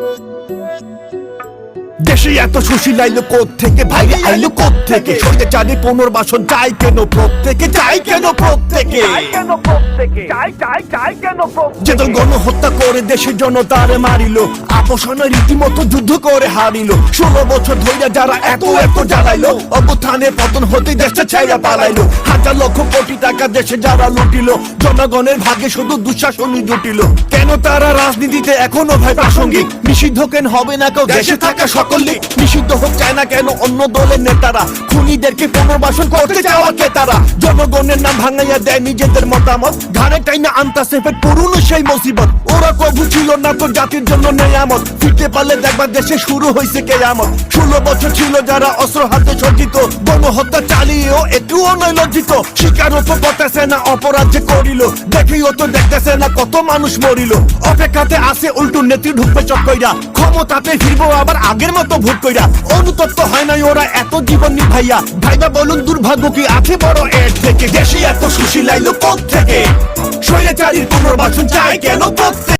嗯。দেশে এত সুশীল আইলো কোথ থেকে ভাইরে আইলো কোথ থেকে সইতে চাঁদি পুনর্বাসন চাই কেন প্রত্যেকে? চাই কেন প্রত্যেকে? যে দল গণহত্যা করে দেশের জনতারে মারিল আপোষণে রীতিমতো যুদ্ধ করে হারিল। ষোলো বছর ধরে যারা এত এত জ্বালাইলো অবস্থানে পতন হতে দেশটা ছাইরা পালাইলো। হাজার লক্ষ কোটি টাকা দেশে যারা লুটিল জনগণের ভাগে শুধু দুঃশাসনই জুটিল। কেন তারা রাজনীতিতে এখনও ভাই প্রাসঙ্গিক? নিষিদ্ধ কেন হবে না কেউ? দেশে থাকা সকলে নিষিদ্ধ হোক চায় না কেন? অন্য দলের নেতারা খুনিদেরকে পুনর্বাসন করতে চাওয়া কে? তারা জনগণের নাম ভাঙাইয়া দেয় নিজেদের মতামত। ঘাড়ে টাইনা আনতা সেফের পুরনো সেই মুসিবত। ওরা কবু ছিল না তো জাতির জন্য নেয়ামত। ফিরতে পারলে দেখবা দেশে শুরু হয়েছে কেয়ামত। ষোলো বছর ছিল যারা অস্ত্র হাতে সজ্জিত। গণহত্যা চালিয়েও একটুও নয় লজ্জিত। শিকারও তো করতেছে না অপরাধ যে করিল। দেখেও তো দেখতেছে না কত মানুষ মরিল। অপেক্ষাতে আসে উল্টো নেত্রী ঢুকবে চক্কইরা। ক্ষমতাতে ফিরবো আবার আগের মতো ভোট কইরা। অনুতপ্ত হয় নাই ওরা, এত জীবন নিভাইয়া। ভাইবা, বলুন দুর্ভাগ্য কি? আছে বড় এর থেকে। দেশে এত সুশীল আইলো কোথ থেকে স্বৈরাচারীর পুনর্বাসন চাই কেন প্রত্যেক